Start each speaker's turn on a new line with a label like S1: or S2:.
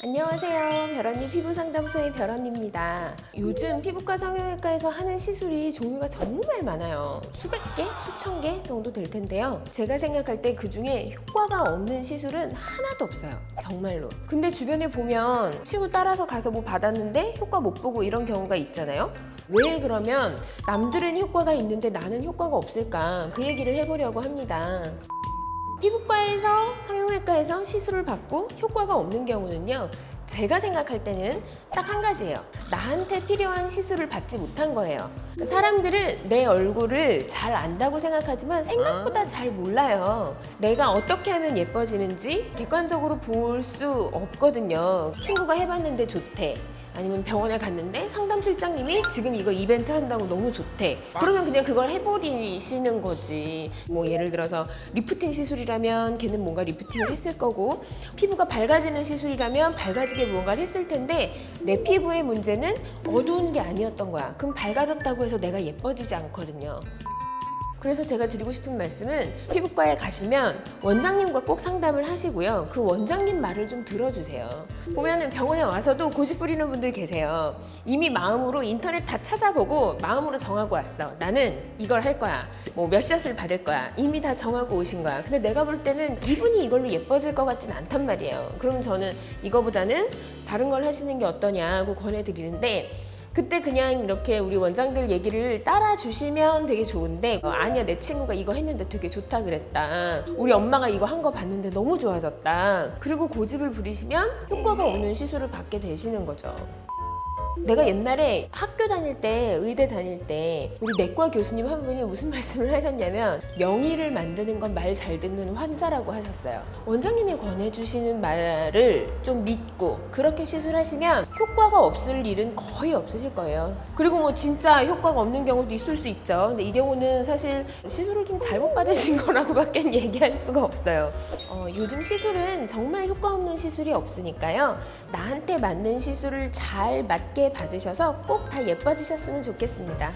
S1: 안녕하세요. 별언니 피부 상담소의 별언니입니다. 요즘 피부과 성형외과에서 하는 시술이 종류가 정말 많아요. 수백 개, 수천 개 정도 될 텐데요. 제가 생각할 때 그 중에 효과가 없는 시술은 하나도 없어요. 정말로. 근데 주변에 보면 친구 따라서 가서 뭐 받았는데 효과 못 보고 이런 경우가 있잖아요. 왜 그러면 남들은 효과가 있는데 나는 효과가 없을까? 그 얘기를 해보려고 합니다. 피부과에서 성형외과에서 시술을 받고 효과가 없는 경우는요. 제가 생각할 때는 딱 한 가지예요. 나한테 필요한 시술을 받지 못한 거예요. 그러니까 사람들은 내 얼굴을 잘 안다고 생각하지만 생각보다 잘 몰라요. 내가 어떻게 하면 예뻐지는지 객관적으로 볼 수 없거든요. 친구가 해봤는데 좋대. 아니면 병원에 갔는데 상담실장님이 지금 이거 이벤트 한다고 너무 좋대. 그러면 그냥 그걸 해버리시는 거지. 뭐 예를 들어서 리프팅 시술이라면 걔는 뭔가 리프팅을 했을 거고 피부가 밝아지는 시술이라면 밝아지게 무언가를 했을 텐데 내 피부의 문제는 어두운 게 아니었던 거야. 그럼 밝아졌다고 해서 내가 예뻐지지 않거든요. 그래서 제가 드리고 싶은 말씀은 피부과에 가시면 원장님과 꼭 상담을 하시고요. 그 원장님 말을 좀 들어주세요. 보면은 병원에 와서도 고집 부리는 분들 계세요. 이미 마음으로 인터넷 다 찾아보고 마음으로 정하고 왔어. 나는 이걸 할 거야. 뭐 몇 샷을 받을 거야. 이미 다 정하고 오신 거야. 근데 내가 볼 때는 이분이 이걸로 예뻐질 것 같진 않단 말이에요. 그러면 저는 이거보다는 다른 걸 하시는 게 어떠냐고 권해드리는데 그때 그냥 이렇게 우리 원장들 얘기를 따라 주시면 되게 좋은데 어, 아니야 내 친구가 이거 했는데 되게 좋다 그랬다. 우리 엄마가 이거 한 거 봤는데 너무 좋아졌다. 그리고 고집을 부리시면 효과가 오는 시술을 받게 되시는 거죠 내가 옛날에 학교 다닐 때 의대 다닐 때 우리 내과 교수님 한 분이 무슨 말씀을 하셨냐면 명의를 만드는 건 말 잘 듣는 환자라고 하셨어요. 원장님이 권해주시는 말을 좀 믿고 그렇게 시술하시면 효과가 없을 일은 거의 없으실 거예요. 그리고 뭐 진짜 효과가 없는 경우도 있을 수 있죠. 근데 이 경우는 사실 시술을 좀 잘못 받으신 거라고 밖에 얘기할 수가 없어요. 어, 요즘 시술은 정말 효과 없는 시술이 없으니까요. 나한테 맞는 시술을 잘 맞게 받으셔서 꼭 다 예뻐지셨으면 좋겠습니다.